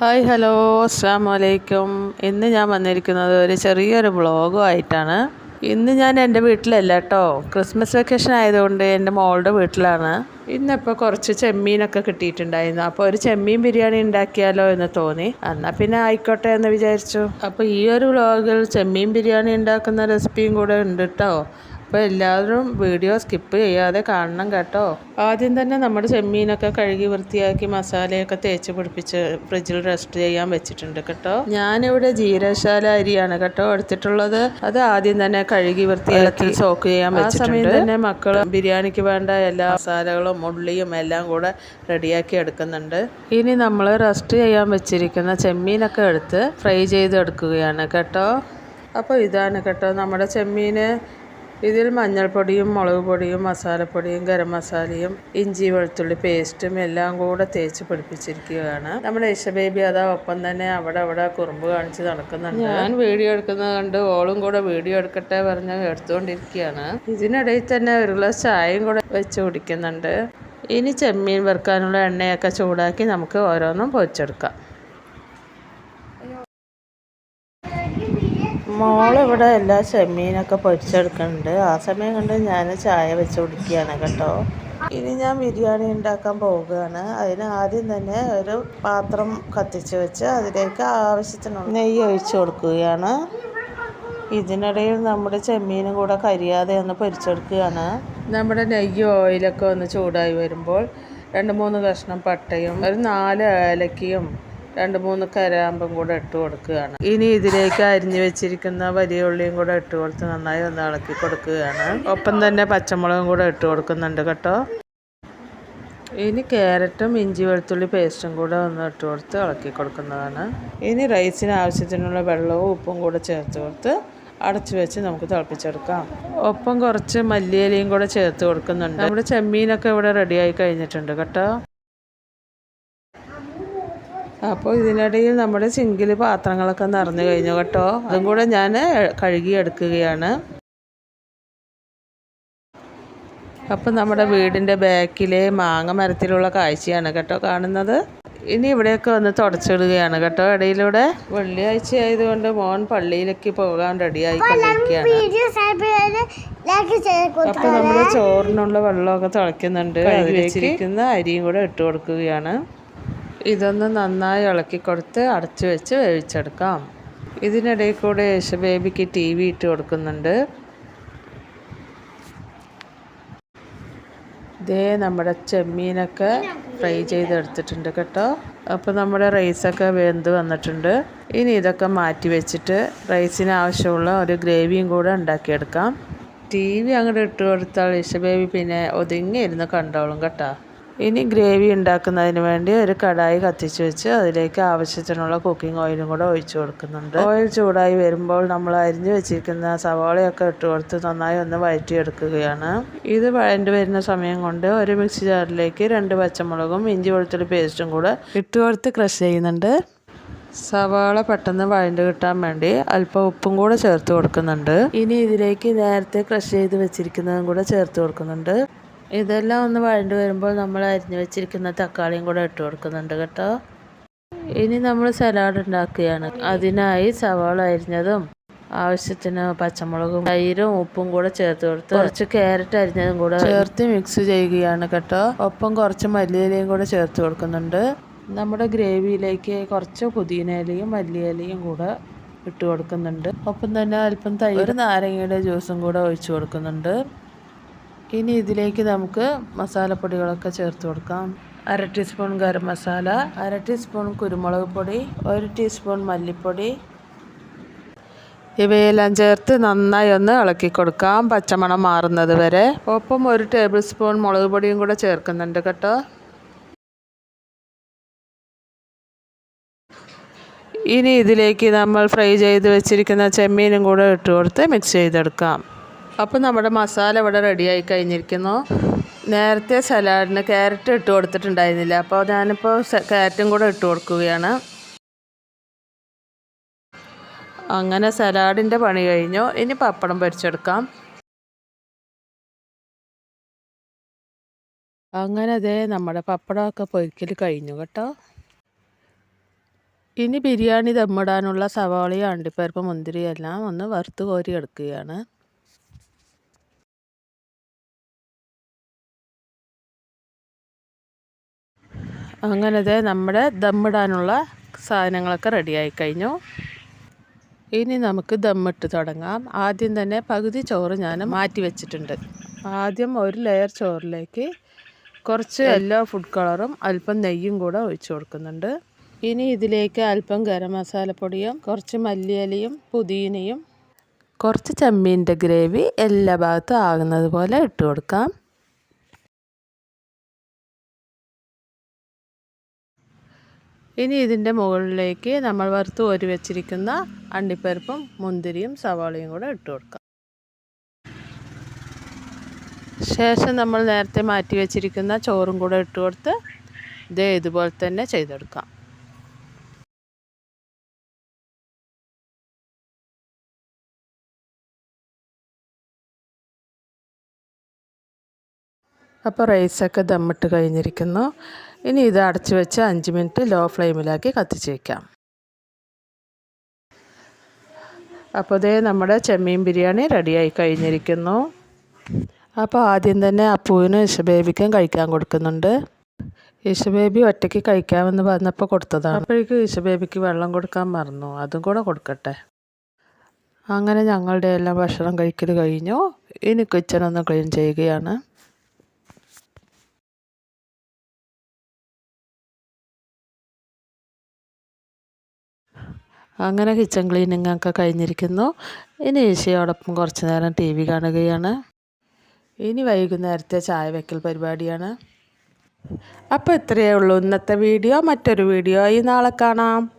Hi hello അസ്സാം വലൈക്കും ഇന്ന് ഞാൻ വന്നിരിക്കുന്നത് ഒരു ചെറിയൊരു വ്ളോഗുമായിട്ടാണ്. ഇന്ന് ഞാൻ എന്റെ വീട്ടിലല്ല കേട്ടോ ക്രിസ്മസ് വെക്കേഷൻ ആയതുകൊണ്ട് എന്റെ മോളുടെ വീട്ടിലാണ്. ഇന്നിപ്പോൾ കുറച്ച് ചെമ്മീനൊക്കെ കിട്ടിയിട്ടുണ്ടായിരുന്നു. അപ്പോൾ ഒരു ചെമ്മീൻ ബിരിയാണി ഉണ്ടാക്കിയാലോ എന്ന് തോന്നി. എന്നാൽ പിന്നെ ആയിക്കോട്ടെ എന്ന് വിചാരിച്ചു. അപ്പോൾ ഈ ഒരു വ്ളോഗിൽ ചെമ്മീൻ ബിരിയാണി ഉണ്ടാക്കുന്ന റെസിപ്പിയും കൂടെ ഉണ്ട് കേട്ടോ അപ്പോൾ എല്ലാവരും വീഡിയോ സ്കിപ്പ് ചെയ്യാതെ കാണണം കേട്ടോ. ആദ്യം തന്നെ നമ്മുടെ ചെമ്മീനൊക്കെ കഴുകി വൃത്തിയാക്കി മസാലയൊക്കെ തേച്ച് പിടിപ്പിച്ച് ഫ്രിഡ്ജിൽ റെസ്റ്റ് ചെയ്യാൻ വെച്ചിട്ടുണ്ട് കേട്ടോ. ഞാനിവിടെ ജീരശാല അരിയാണ് കേട്ടോ എടുത്തിട്ടുള്ളത്. അത് ആദ്യം തന്നെ കഴുകി വൃത്തിയാക്കി സോക്ക് ചെയ്യാൻ വെച്ചിട്ടുണ്ട് സമയം തന്നെ മക്കൾ ബിരിയാണിക്ക് വേണ്ട എല്ലാ മസാലകളും ഉള്ളിയും എല്ലാം കൂടെ റെഡിയാക്കി എടുക്കുന്നുണ്ട്. ഇനി നമ്മൾ റെസ്റ്റ് ചെയ്യാൻ വെച്ചിരിക്കുന്ന ചെമ്മീനൊക്കെ എടുത്ത് ഫ്രൈ ചെയ്തെടുക്കുകയാണ് കേട്ടോ. അപ്പോൾ ഇതാണ് കേട്ടോ നമ്മുടെ ചെമ്മീന് ഇതിൽ മഞ്ഞൾപ്പൊടിയും മുളക് പൊടിയും മസാലപ്പൊടിയും ഗരം മസാലയും ഇഞ്ചി വെളുത്തുള്ളി പേസ്റ്റും എല്ലാം കൂടെ തേച്ച് പിടിപ്പിച്ചിരിക്കുകയാണ്. നമ്മുടെ ഇഷ ബേബി അതാ ഒപ്പം തന്നെ അവിടെ അവിടെ കുറുമ്പ് കാണിച്ച് നടക്കുന്നുണ്ട്. ഞാൻ വീഡിയോ എടുക്കുന്നത് കണ്ട് ഓളും കൂടെ വീഡിയോ എടുക്കട്ടെ പറഞ്ഞ് എടുത്തുകൊണ്ടിരിക്കുകയാണ്. ഇതിനിടയിൽ തന്നെ ഒരു ഗ്ലാസ് ചായയും കൂടെ വെച്ച് കുടിക്കുന്നുണ്ട്. ഇനി ചെമ്മീൻ വറുക്കാനുള്ള എണ്ണയൊക്കെ ചൂടാക്കി നമുക്ക് ഓരോന്നും പൊരിച്ചെടുക്കാം. മോളിവിടെ എല്ലാ ചെമ്മീനൊക്കെ പൊരിച്ചെടുക്കുന്നുണ്ട് ആ സമയം കൊണ്ട് ഞാൻ ചായ വെച്ച് കുടിക്കുകയാണ് കേട്ടോ. ഇനി ഞാൻ ബിരിയാണി ഉണ്ടാക്കാൻ പോവുകയാണ്. അതിന് ആദ്യം തന്നെ ഒരു പാത്രം കത്തിച്ച് വെച്ച് അതിലേക്ക് ആവശ്യത്തിനുള്ള നെയ്യ് ഒഴിച്ചു കൊടുക്കുകയാണ്. ഇതിനിടയിൽ നമ്മുടെ ചെമ്മീനും കൂടെ കരിയാതെ ഒന്ന് പൊരിച്ചെടുക്കുകയാണ്. നമ്മുടെ നെയ്യ് ഓയിലൊക്കെ ഒന്ന് ചൂടായി വരുമ്പോൾ രണ്ട് മൂന്ന് കഷ്ണം പട്ടയും ഒരു നാല് ഏലക്കയും രണ്ട് മൂന്ന് കരാമ്പും കൂടെ ഇട്ട് കൊടുക്കുകയാണ്. ഇനി ഇതിലേക്ക് അരിഞ്ഞു വെച്ചിരിക്കുന്ന വലിയ ഉള്ളിയും കൂടെ ഇട്ട് കൊടുത്ത് നന്നായി ഒന്ന് ഇളക്കി കൊടുക്കുകയാണ്. ഒപ്പം തന്നെ പച്ചമുളകും കൂടെ ഇട്ട് കൊടുക്കുന്നുണ്ട് കേട്ടോ. ഇനി ക്യാരറ്റും ഇഞ്ചി വെളുത്തുള്ളി പേസ്റ്റും കൂടെ ഒന്ന് ഇട്ട് കൊടുത്ത് ഇളക്കി കൊടുക്കുന്നതാണ്. ഇനി റൈസിന് ആവശ്യത്തിനുള്ള വെള്ളവും ഉപ്പും കൂടെ ചേർത്ത് കൊടുത്ത് അടച്ചു വെച്ച് നമുക്ക് തിളപ്പിച്ചെടുക്കാം. ഒപ്പം കുറച്ച് മല്ലിയിലയും കൂടെ ചേർത്ത് കൊടുക്കുന്നുണ്ട്. നമ്മുടെ ചെമ്മീനൊക്കെ ഇവിടെ റെഡിയായി കഴിഞ്ഞിട്ടുണ്ട് കേട്ടോ. അപ്പോൾ ഇതിനിടയിൽ നമ്മുടെ സിങ്കിൽ പാത്രങ്ങളൊക്കെ നിറഞ്ഞു കഴിഞ്ഞു കേട്ടോ. അതും കൂടെ ഞാൻ കഴുകി എടുക്കുകയാണ്. അപ്പം നമ്മുടെ വീടിന്റെ ബാക്കിലെ മാങ്ങ മരത്തിലുള്ള കാഴ്ചയാണ് കേട്ടോ കാണുന്നത്. ഇനി ഇവിടെയൊക്കെ ഒന്ന് തുടച്ചിടുകയാണ് കേട്ടോ. ഇടയിലൂടെ വെള്ളിയാഴ്ച ആയതുകൊണ്ട് മോൻ പള്ളിയിലേക്ക് പോകാൻ റെഡിയായി അപ്പൊ നമ്മുടെ ചോറിനുള്ള വെള്ളമൊക്കെ തിളയ്ക്കുന്നുണ്ട്. അതിൽ വെച്ചിരിക്കുന്ന അരിയും കൂടെ ഇട്ട് കൊടുക്കുകയാണ്. ഇതൊന്ന് നന്നായി ഇളക്കി കൊടുത്ത് അടച്ചു വെച്ച് വേവിച്ചെടുക്കാം. ഇതിനിടയിൽ കൂടെ യേശു ബേബിക്ക് ടി വി ഇട്ട് കൊടുക്കുന്നുണ്ട്. ഇതേ നമ്മുടെ ചെമ്മീനൊക്കെ ഫ്രൈ ചെയ്തെടുത്തിട്ടുണ്ട് കേട്ടോ. അപ്പോൾ നമ്മുടെ റൈസൊക്കെ വെന്ത് വന്നിട്ടുണ്ട്. ഇനി ഇതൊക്കെ മാറ്റി വെച്ചിട്ട് റൈസിന് ആവശ്യമുള്ള ഒരു ഗ്രേവിയും കൂടെ ഉണ്ടാക്കിയെടുക്കാം. ടി വി അങ്ങോട്ട് ഇട്ട് കൊടുത്താൽ ഇഷ ബേബി പിന്നെ ഒതുങ്ങിയിരുന്ന് കണ്ടോളും കേട്ടോ. ഇനി ഗ്രേവി ഉണ്ടാക്കുന്നതിന് വേണ്ടി ഒരു കടായി കത്തിച്ച് വെച്ച് അതിലേക്ക് ആവശ്യത്തിനുള്ള കുക്കിംഗ് ഓയിലും കൂടെ ഒഴിച്ചു കൊടുക്കുന്നുണ്ട്. ഓയിൽ ചൂടായി വരുമ്പോൾ നമ്മൾ അരിഞ്ഞു വെച്ചിരിക്കുന്ന സവാളയൊക്കെ ഇട്ട് കൊടുത്ത് നന്നായി ഒന്ന് വഴറ്റിയെടുക്കുകയാണ്. ഇത് വഴണ്ടി വരുന്ന സമയം കൊണ്ട് ഒരു മിക്സി ജാറിലേക്ക് രണ്ട് പച്ചമുളകും ഇഞ്ചി വെളുത്തുള്ളി പേസ്റ്റും കൂടെ ഇട്ട് കൊടുത്ത് ക്രഷ് ചെയ്യുന്നുണ്ട്. സവാള പെട്ടെന്ന് വഴണ്ട് കിട്ടാൻ വേണ്ടി അല്പം ഉപ്പും കൂടെ ചേർത്ത് കൊടുക്കുന്നുണ്ട്. ഇനി ഇതിലേക്ക് നേരത്തെ ക്രഷ് ചെയ്ത് വെച്ചിരിക്കുന്നതും കൂടെ ചേർത്ത് കൊടുക്കുന്നുണ്ട്. ഇതെല്ലാം ഒന്ന് വഴണ്ട് വരുമ്പോൾ നമ്മൾ അരിഞ്ഞു വെച്ചിരിക്കുന്ന തക്കാളിയും കൂടെ ഇട്ട് കൊടുക്കുന്നുണ്ട് കേട്ടോ. ഇനി നമ്മൾ സലാഡ് ഉണ്ടാക്കുകയാണ്. അതിനായി സവാള അരിഞ്ഞതും ആവശ്യത്തിന് പച്ചമുളകും തൈരും ഉപ്പും കൂടെ ചേർത്ത് കൊടുത്ത് കുറച്ച് ക്യാരറ്റ് അരിഞ്ഞതും കൂടെ ചേർത്ത് മിക്സ് ചെയ്യുകയാണ് കേട്ടോ. ഒപ്പം കുറച്ച് മല്ലിയിലയും കൂടെ ചേർത്ത് കൊടുക്കുന്നുണ്ട്. നമ്മുടെ ഗ്രേവിയിലേക്ക് കുറച്ച് പുതിനയിലയും മല്ലിയിലയും കൂടെ ഇട്ട് കൊടുക്കുന്നുണ്ട്. ഒപ്പം തന്നെ അല്പം തൈര് നാരങ്ങയുടെ ജ്യൂസും കൂടെ ഒഴിച്ചു കൊടുക്കുന്നുണ്ട്. ഇനി ഇതിലേക്ക് നമുക്ക് മസാലപ്പൊടികളൊക്കെ ചേർത്ത് കൊടുക്കാം. അര ടീസ്പൂൺ ഗരം മസാല അര ടീസ്പൂൺ കുരുമുളക് പൊടി ഒരു ടീസ്പൂൺ മല്ലിപ്പൊടി. ഇവയെല്ലാം ചേർത്ത് നന്നായി ഒന്ന് ഇളക്കി കൊടുക്കാം പച്ചമണം മാറുന്നത് വരെ. ഒപ്പം ഒരു ടേബിൾ സ്പൂൺ മുളക് പൊടിയും കൂടെ ചേർക്കുന്നുണ്ട് കേട്ടോ. ഇനി ഇതിലേക്ക് നമ്മൾ ഫ്രൈ ചെയ്ത് വെച്ചിരിക്കുന്ന ചെമ്മീനും കൂടെ ഇട്ട് കൊടുത്ത് മിക്സ് ചെയ്തെടുക്കാം. അപ്പോൾ നമ്മുടെ മസാല ഇവിടെ റെഡിയായി കഴിഞ്ഞിരിക്കുന്നു. നേരത്തെ സലാഡിന് ക്യാരറ്റ് ഇട്ട് കൊടുത്തിട്ടുണ്ടായിരുന്നില്ല. അപ്പോൾ ഞാനിപ്പോൾ ക്യാരറ്റും കൂടെ ഇട്ട് കൊടുക്കുകയാണ്. അങ്ങനെ സലാഡിന്റെ പണി കഴിഞ്ഞു. ഇനി പപ്പടം പൊരിച്ചെടുക്കാം. അങ്ങനെ അതേ നമ്മുടെ പപ്പടമൊക്കെ പൊരിക്കൽ കഴിഞ്ഞു കേട്ടോ. ഇനി ബിരിയാണി ദമ്മിടാനുള്ള സവാളയും അണ്ടിപ്പരിപ്പ് മുന്തിരിയും എല്ലാം ഒന്ന് വറുത്ത് കോരി എടുക്കുകയാണ് അങ്ങനത്തെ നമ്മുടെ ദമ്മിടാനുള്ള സാധനങ്ങളൊക്കെ റെഡിയായി കഴിഞ്ഞു. ഇനി നമുക്ക് ദമ്മിട്ട് തുടങ്ങാം. ആദ്യം തന്നെ പകുതി ചോറ് ഞാൻ മാറ്റി വെച്ചിട്ടുണ്ട്. ആദ്യം ഒരു ലെയർ ചോറിലേക്ക് കുറച്ച് യെല്ലോ ഫുഡ് കളറും അല്പം നെയ്യും കൂടെ ഒഴിച്ചു കൊടുക്കുന്നുണ്ട്. ഇനി ഇതിലേക്ക് അല്പം ഗരം മസാലപ്പൊടിയും കുറച്ച് മല്ലിയിലയും പുതിനയും കുറച്ച് ചെമ്മീന്റെ ഗ്രേവി എല്ലാ ഭാഗത്തും ആകുന്നത് പോലെ ഇട്ട് കൊടുക്കാം. ഇനി ഇതിന്റെ മുകളിലേക്ക് നമ്മൾ വറുത്ത് ഒരു വെച്ചിരിക്കുന്ന അണ്ടിപ്പരിപ്പും മുന്തിരിയും സവാളയും കൂടെ ഇട്ട് കൊടുക്കാം. ശേഷം നമ്മൾ നേരത്തെ മാറ്റി വെച്ചിരിക്കുന്ന ചോറും കൂടെ ഇട്ട് കൊടുത്ത് ഇതേ ഇതുപോലെ തന്നെ ചെയ്തെടുക്കാം. അപ്പോൾ റൈസൊക്കെ ദമ്മിട്ട് കഴിഞ്ഞിരിക്കുന്നു. ഇനി ഇത് അടച്ചു വെച്ച് അഞ്ച് മിനിറ്റ് ലോ ഫ്ലെയിമിലാക്കി കത്തിച്ച് വയ്ക്കാം അപ്പോൾ ഇതേ നമ്മുടെ ചെമ്മീൻ ബിരിയാണി റെഡിയായി കഴിഞ്ഞിരിക്കുന്നു. അപ്പോൾ ആദ്യം തന്നെ അപ്പുവിനും ഇഷബേബിക്കും കഴിക്കാൻ കൊടുക്കുന്നുണ്ട്. ഇഷബേബി ഒറ്റയ്ക്ക് കഴിക്കാമെന്ന് പറഞ്ഞപ്പോൾ കൊടുത്തതാണ്. അപ്പോഴേക്കും ഇഷബേബിക്ക് വെള്ളം കൊടുക്കാൻ മറന്നു. അതും കൂടെ കൊടുക്കട്ടെ. അങ്ങനെ ഞങ്ങളുടെ എല്ലാം ഭക്ഷണം കഴിക്കൽ കഴിഞ്ഞു. ഇനി കിച്ചണൊന്ന് ക്ലീൻ ചെയ്യുകയാണ്. അങ്ങനെ കിച്ചൺ ക്ലീനിങ് ഒക്കെ കഴിഞ്ഞിരിക്കുന്നു. ഇനി ഏഷ്യയോടൊപ്പം കുറച്ച് നേരം ടി വി കാണുകയാണ്. ഇനി വൈകുന്നേരത്തെ ചായ വെക്കൽ പരിപാടിയാണ്. അപ്പോൾ ഇത്രയേ ഉള്ളൂ. ഇന്നത്തെ വീഡിയോ മറ്റൊരു വീഡിയോ ഈ നാളെ കാണാം.